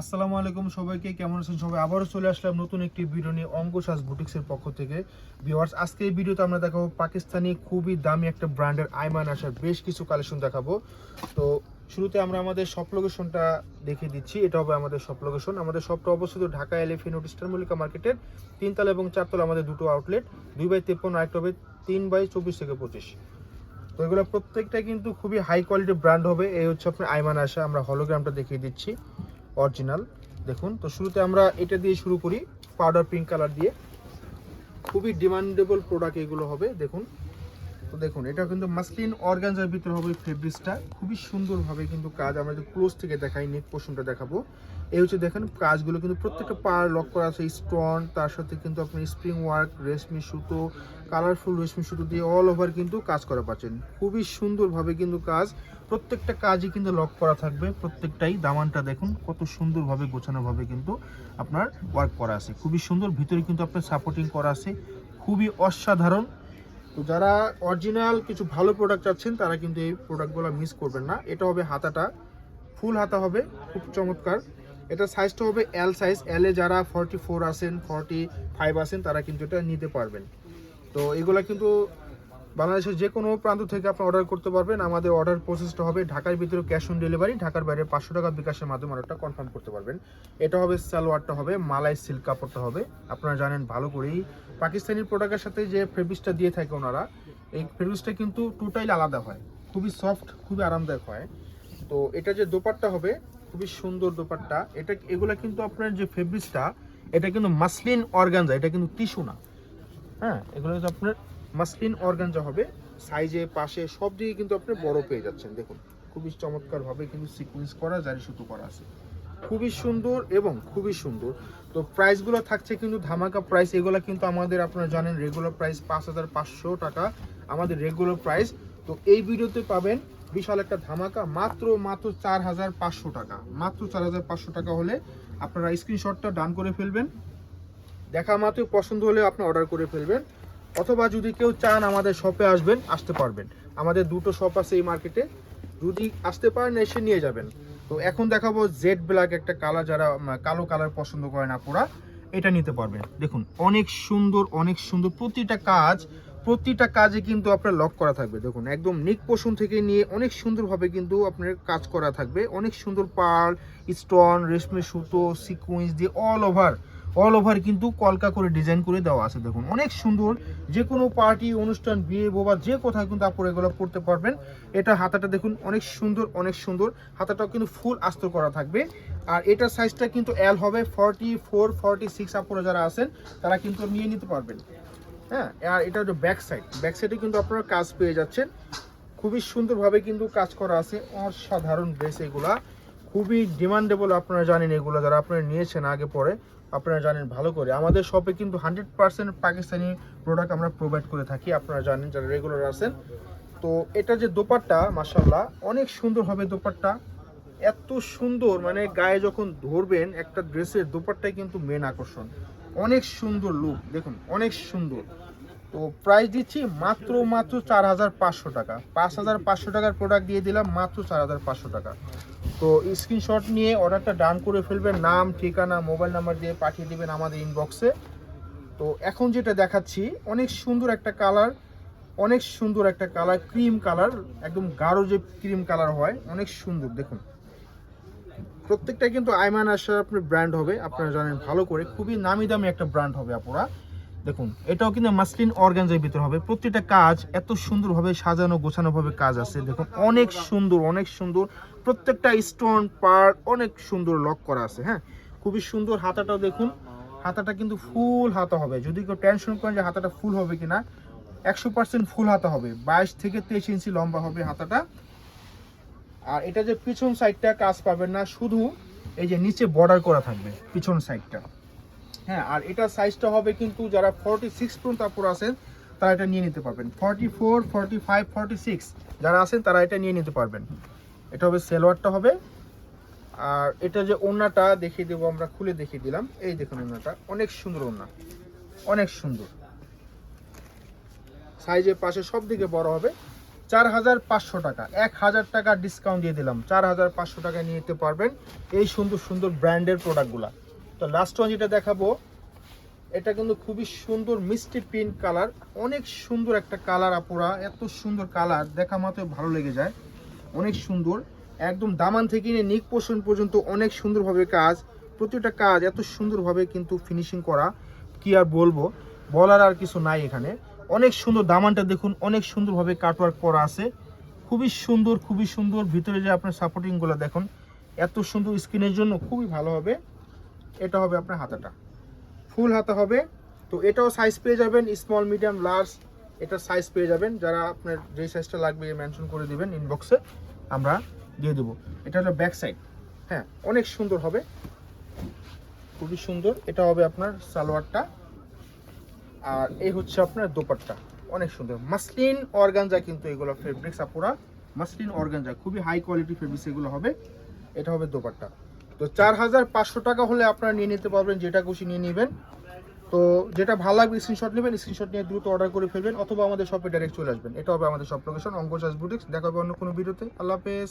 আসসালামু আলাইকুম সবাইকে, কেমন আছেন সবাই? আবারও চলে আসলাম নতুন একটি ভিডিও নিয়ে অঙ্কশাস বুটিক্সের পক্ষ থেকে। ভিউয়ার্স, আজকে এই ভিডিওতে আমরা দেখাবো পাকিস্তানি খুবই দামি একটা ব্র্যান্ডের আইমান আসার বেশ কিছু কালেকশন দেখাবো। তো শুরুতে আমরা আমাদের শপ লোকেশনটা দেখিয়ে দিচ্ছি। এটা হবে আমাদের শপ লোকেশন আমাদের শপটা অবস্থিত ঢাকা এলিফেন্ট ইস্টার্ন মল্লিকা মার্কেটের তিনতলা এবং চারতলা আমাদের দুটো আউটলেট দুই বাই তেপ্পন্ন আরেকটা হবে তিন বাই চব্বিশ থেকে পঁচিশ। তো এগুলো প্রত্যেকটা কিন্তু খুবই হাই কোয়ালিটির ব্র্যান্ড হবে। এই হচ্ছে আপনার আইমান আশা আমরা হলোগ্রামটা দেখিয়ে দিচ্ছি। অরিজিনাল দেখুন, তো শুরুতে আমরা এটা দিয়ে শুরু করি পাউডার পিঙ্ক কালার দিয়ে। খুবই ডিমান্ডেবল প্রোডাক্ট এগুলো হবে, দেখুন। তো দেখুন, এটা কিন্তু মাসলিন অর্গানজার ভিতরে হবে ফেব্রিক্সটা খুবই সুন্দরভাবে কিন্তু কাজ আমরা যদি ক্লোজ থেকে দেখাই নেক পোর্শনটা দেখাবো। এই হচ্ছে দেখেন, কাজগুলো কিন্তু প্রত্যেকটা পার লক করা আছে স্টোন তার সাথে কিন্তু আপনি স্প্রিং ওয়ার্ক রেশমি সুতো কালারফুল রেশমি সুতো দিয়ে অল ওভার কিন্তু কাজ করা পাচ্ছেন। খুবই সুন্দরভাবে কিন্তু কাজ প্রত্যেকটা কাজই কিন্তু লক করা থাকবে। প্রত্যেকটাই দামানটা দেখুন, কত সুন্দরভাবে গোছানোভাবে কিন্তু আপনার ওয়ার্ক করা আছে। খুবই সুন্দর, ভিতরে কিন্তু আপনার সাপোর্টিং করা আছে। খুবই অসাধারণ। তো যারা অরিজিনাল কিছু ভালো প্রোডাক্ট চাচ্ছেন, তারা কিন্তু এই প্রোডাক্টগুলো মিস করবেন না। এটা হবে হাতাটা। ফুল হাতা হবে, খুব চমৎকার। এটা সাইজটা হবে এল সাইজ এল যারা ফর্টি ফোর আছেন ফর্টি ফাইভ আছেন, তারা কিন্তু এটা নিতে পারবেন। তো এগুলা কিন্তু বাংলাদেশের যে কোনো প্রান্ত থেকে আপনি অর্ডার করতে পারবেন। আমাদের অর্ডার প্রসেসটা হবে ঢাকার ভিতরে ক্যাশ অন ডেলিভারি ঢাকার বাইরে পাঁচশো টাকা বিকাশের মাধ্যমে অর্ডারটা কনফার্ম করতে পারবেন। এটা হবে সালোয়ারটা হবে, মালাই সিল্ক কাপড়টা হবে। আপনারা জানেন ভালো করেই পাকিস্তানি প্রোডাক্টের সাথে যে ফেব্রিক্সটা দিয়ে থাকে ওনারা, এই ফেব্রিক্সটা কিন্তু টোটাইল আলাদা হয়। খুবই সফট খুবই আরামদায়ক হয়। তো এটা যে দোপাট্টা হবে, খুবই সুন্দর দোপাট্টা। এটা এগুলা কিন্তু আপনার যে ফেব্রিক্সটা এটা কিন্তু মাসলিন অর্গানজা এটা কিন্তু টিস্যু না। হ্যাঁ এগুলো হচ্ছে আপনার মাসলিন অর্গানজা হবে। সাইজে, পাশে সব দিকে কিন্তু আপনি বড় পেয়ে যাচ্ছেন, দেখুন। খুবই চমৎকার ভাবে কিন্তু সিকুয়েন্স করা, জারি সুতো করা আছে। খুবই সুন্দর এবং খুবই সুন্দর। তো প্রাইসগুলো থাকছে কিন্তু ধামাকা প্রাইস এগুলো কিন্তু আমাদের আপনারা জানেন রেগুলার প্রাইস পাঁচ হাজার পাঁচশো টাকা, আমাদের রেগুলার প্রাইস তো এই ভিডিওতে পাবেন বিশাল একটা ধামাকা, মাত্র মাত্র চার হাজার পাঁচশো টাকা। মাত্র চার হাজার পাঁচশো টাকা হলে আপনারা স্ক্রিনশটটা ডান করে ফেলবেন। দেখা মাত্র পছন্দ হলে আপনি অর্ডার করে ফেলবেন। অথবা যদি কেউ চান আমাদের শপে আসবেন, আসতে পারবেন। আমাদের দুটো শপ আছে এই মার্কেটে যদি আসতে পারেন, এসে নিয়ে যাবেন। তো এখন দেখাবো জেড ব্ল্যাক একটা কালার যারা কালো কালার পছন্দ করেন আপুরা, এটা নিতে পারবেন। দেখুন, অনেক সুন্দর অনেক সুন্দর প্রতিটা কাজ, প্রতিটা কাজে কিন্তু আপনার লক করা থাকবে। দেখুন, একদম নিক পোষণ থেকে নিয়ে অনেক সুন্দরভাবে কিন্তু আপনার কাজ করা থাকবে। অনেক সুন্দর পার্ল স্টোন রেশমি সুতো সিকুয়েন্স দিয়ে অল ওভার অল ওভার কিন্তু কলকা করে ডিজাইন করে দেওয়া আছে, দেখুন। অনেক সুন্দর যে কোনো পার্টি অনুষ্ঠান, বিয়ে বোবা যে কোথায় কিন্তু আপনারা এগুলো পড়তে পারবেন। এটা হাতাটা দেখুন, অনেক সুন্দর অনেক সুন্দর। হাতাটাও কিন্তু ফুল আস্তর করা থাকবে। আর এটার সাইজটা কিন্তু এল হবে ফর্টি ফোর ফর্টি সিক্স আপনারা যারা আছেন, তারা কিন্তু নিয়ে নিতে পারবেন। হ্যাঁ আর এটা হচ্ছে ব্যাক সাইড ব্যাক সাইডে কিন্তু আপনারা কাজ পেয়ে যাচ্ছেন। খুবই সুন্দরভাবে কিন্তু কাজ করা আছে। অসাধারণ ড্রেস এগুলা। খুবই ডিমান্ডেবল আপনারা জানেন এগুলো, যারা আপনারা নিয়েছেন আগে পরে। আপনারা জানেন ভালো করে। আমাদের শপে কিন্তু হান্ড্রেড পার্সেন্ট পাকিস্তানি প্রোডাক্ট আমরা প্রোভাইড করে থাকি, আপনারা জানেন যারা রেগুলার আছেন। তো এটা যে দোপাট্টা মাসাল্লাহ অনেক সুন্দর হবে দোপাট্টা। এত সুন্দর মানে গায়ে যখন ধরবেন একটা ড্রেসের দোপাট্টাই কিন্তু মেন আকর্ষণ। অনেক সুন্দর লুক দেখুন, অনেক সুন্দর। তো প্রাইস দিচ্ছি মাত্র মাত্র চার হাজার পাঁচশো টাকা। পাঁচ হাজার পাঁচশো টাকার প্রোডাক্ট দিয়ে দিলাম মাত্র চার হাজার পাঁচশো টাকা। তো স্ক্রিনশট নিয়ে অর্ডারটা ডান করে ফেলবেন। নাম, ঠিকানা মোবাইল নাম্বার দিয়ে পাঠিয়ে দেবেন আমাদের ইনবক্সে তো এখন যেটা দেখাচ্ছি, অনেক সুন্দর একটা কালার অনেক সুন্দর একটা কালার ক্রিম কালার একদম গাঢ় যে ক্রিম কালার হয়, অনেক সুন্দর, দেখুন। প্রত্যেকটা কিন্তু আইমান আসার আপনার ব্র্যান্ড হবে, আপনারা জানেন ভালো করে। খুবই নামি দামি একটা ব্র্যান্ড হবে আপনারা দেখুন, এটাও কিন্তু মাসলিন অর্গানজের ভিতরে হবে। প্রত্যেকটা কাজ এত সুন্দরভাবে সাজানো গোছানো ভাবে কাজ আছে। দেখুন, অনেক সুন্দর অনেক সুন্দর। প্রত্যেকটা স্টোন পার অনেক সুন্দর লক করা আছে হ্যাঁ? খুবই সুন্দর হাতাটাও দেখুন। হাতাটা কিন্তু ফুল হাতা হবে। যদি কেউ টেনশন করেন যে হাতাটা ফুল হবে কিনা, একশো পার্সেন্ট ফুল হাতা হবে। বাইশ থেকে তেইশ ইঞ্চি লম্বা হবে হাতাটা। আর এটা যে পিছন সাইডটা কাজ পাবেন না, শুধু এই যে নিচে বর্ডার করা থাকবে, পিছন সাইডটা হ্যাঁ আর এটা সাইজটা হবে কিন্তু যারা ফর্টি সিক্স পর্যন্ত আপুর আছেন, তারা এটা নিয়ে নিতে পারবেন। Forty four forty five forty six যারা আছেন, তারা এটা নিয়ে নিতে পারবেন। এটা হবে সেলোয়ারটা হবে। আর এটা যে ওড়নাটা দেখিয়ে দেবো, আমরা খুলে দেখিয়ে দিলাম। এই দেখুন ওড়নাটা, অনেক সুন্দর ওড়না। অনেক সুন্দর। সাইজের পাশে সব দিকে বড় হবে। চার হাজার পাঁচশো টাকা, এক হাজার টাকা ডিসকাউন্ট দিয়ে দিলাম। চার হাজার পাঁচশো টাকা নিয়ে নিতে পারবেন। এই সুন্দর সুন্দর ব্র্যান্ডের প্রোডাক্টগুলা তো লাস্ট ওয়ান যেটা দেখাবো, এটা কিন্তু খুবই সুন্দর মিষ্টি পিঙ্ক কালার অনেক সুন্দর একটা কালার আপুরা, এত সুন্দর কালার দেখা মাত্র ভালো লেগে যায়, অনেক সুন্দর, একদম দামান থেকে নিয়ে নিক পোষণ পর্যন্ত অনেক সুন্দরভাবে কাজ, প্রতিটা কাজ এত সুন্দরভাবে কিন্তু ফিনিশিং করা, কি আর বলব, বলার আর কিছু নাই এখানে, অনেক সুন্দর দামানটা দেখুন, অনেক সুন্দরভাবে কাটওয়ার্ক করা আছে, খুবই সুন্দর খুবই সুন্দর, ভিতরে যে আপনার সাপোর্টিংগুলো দেখুন, এত সুন্দর স্কিনের জন্য খুবই ভালো হবে। এটা হবে আপনার হাতাটা। ফুল হাতা হবে। তো এটাও সাইজ পেয়ে যাবেন স্মল মিডিয়াম লার্জ এটা সাইজ পেয়ে যাবেন। যারা আপনার যে সাইজটা লাগবে মেনশন করে দিবেন ইনবক্সে আমরা দিয়ে দেবো। এটা হলো ব্যাক সাইড হ্যাঁ অনেক সুন্দর হবে। খুবই সুন্দর। এটা হবে আপনার সালোয়ারটা। আর এই হচ্ছে আপনার দোপাট্টা। অনেক সুন্দর। মাসলিন অর্গানজা কিন্তু এগুলো ফেব্রিক্স আপুরা। মাসলিন অর্গানজা, খুবই হাই কোয়ালিটি ফেব্রিক্স এগুলো হবে। এটা হবে দোপাট্টা। তো চার হাজার পাঁচশো টাকা হলে আপনারা নিয়ে নিতে পারবেন, যেটা খুশি নিয়ে নেবেন। তো যেটা ভালো লাগবে স্ক্রিনশট নেবেন স্ক্রিনশট নিয়ে দ্রুত অর্ডার করে ফেলবেন, অথবা আমাদের শপে ডাইরেক্ট চলে আসবেন। এটা হবে আমাদের শপ লোকেশন অঙ্কচাস বুটিক্স দেখা হবে অন্য কোনো ভিডিওতে আল্লাহ হাফেজ।